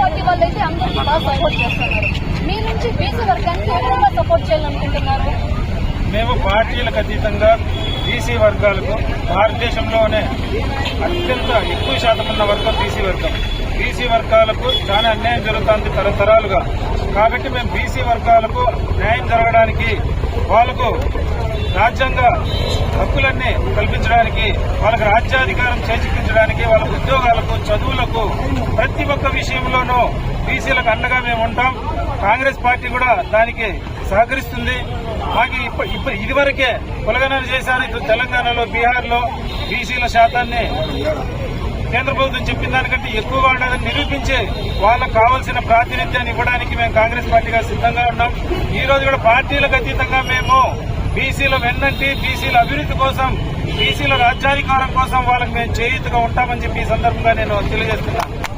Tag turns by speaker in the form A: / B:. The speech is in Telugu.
A: పార్టీ వాళ్ళు అయితే అందరికీ బాగా సపోర్ట్ చేస్తున్నారు. మీ నుంచి బీసీ వర్గానికి ఏ విధంగా సపోర్ట్ చేయాలనుకుంటున్నారు?
B: మేము పార్టీలకు అతీతంగా బీసీ వర్గాలకు భారతదేశంలోనే అత్యంత ఎక్కువ శాతం ఉన్న వర్గం బీసీ వర్గం. బీసీ వర్గాలకు చాలా అన్యాయం జరుగుతుంది తరతరాలుగా. కాబట్టి మేము బీసీ వర్గాలకు న్యాయం జరగడానికి వాళ్ళకు రాజ్యాంగ హక్కులన్నీ కల్పించడానికి వాళ్ళకి రాజ్యాధికారం చేజిక్కించడానికి వాళ్ళ ఉద్యోగాలకు ప్రతి ఒక్క విషయంలోనూ బీసీలకు అండగా మేము ఉంటాం. కాంగ్రెస్ పార్టీ కూడా దానికి సహకరిస్తుంది. మాకు ఇప్ప- ఇదివరకే కులగణన చేశారు. ఇప్పుడు తెలంగాణలో బీహార్లో బీసీల శాతాన్ని కేంద్ర ప్రభుత్వం చెప్పిన దానికంటే ఎక్కువగా ఉండదని నిరూపించి వాళ్ళకు కావాల్సిన ప్రాతినిధ్యాన్ని ఇవ్వడానికి మేము కాంగ్రెస్ పార్టీగా సిద్ధంగా ఉన్నాం. ఈ రోజు కూడా పార్టీలకు అతీతంగా మేము బీసీల వెన్నంటి బీసీల అభివృద్ధి కోసం బీసీల రాజ్యాధికారం కోసం వాళ్ళకి మేము చేయూతగా ఉంటామని చెప్పి ఈ సందర్భంగా నేను తెలియజేస్తున్నాను.